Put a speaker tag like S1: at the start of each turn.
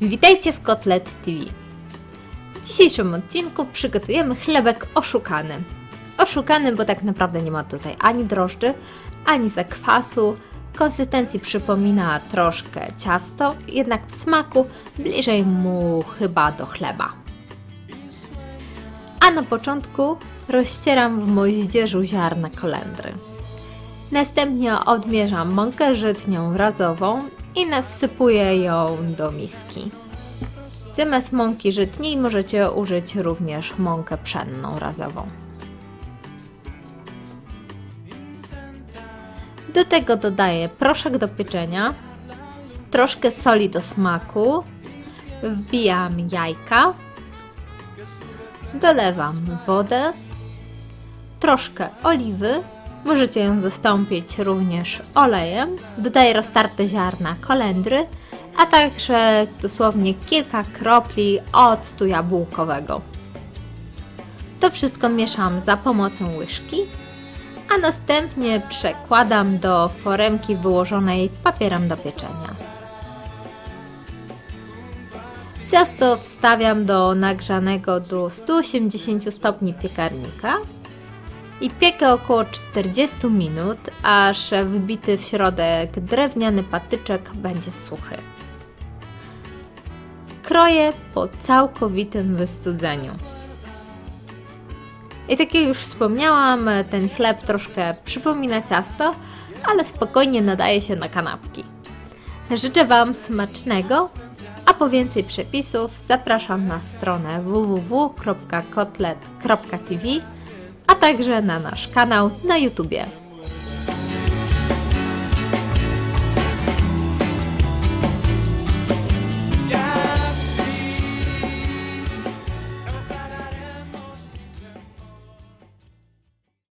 S1: Witajcie w Kotlet TV. W dzisiejszym odcinku przygotujemy chlebek oszukany. Oszukany, bo tak naprawdę nie ma tutaj ani drożdży, ani zakwasu. Konsystencji przypomina troszkę ciasto, jednak w smaku bliżej mu chyba do chleba. A na początku rozcieram w moździerzu ziarna kolendry. Następnie odmierzam mąkę żytnią razową i wsypuję ją do miski. Zamiast mąki żytniej możecie użyć również mąkę pszenną razową. Do tego dodaję proszek do pieczenia, troszkę soli do smaku, wbijam jajka, dolewam wodę, troszkę oliwy Możecie ją zastąpić również olejem. Dodaję roztarte ziarna kolendry, a także dosłownie kilka kropli octu jabłkowego. To wszystko mieszam za pomocą łyżki, a następnie przekładam do foremki wyłożonej papierem do pieczenia. Ciasto wstawiam do nagrzanego do 180 stopni piekarnika i piekę około 40 minut, aż wbity w środek drewniany patyczek będzie suchy. Kroję po całkowitym wystudzeniu. I tak jak już wspomniałam, ten chleb troszkę przypomina ciasto, ale spokojnie nadaje się na kanapki. Życzę Wam smacznego, a po więcej przepisów zapraszam na stronę www.kotlet.tv a także na nasz kanał na YouTubie.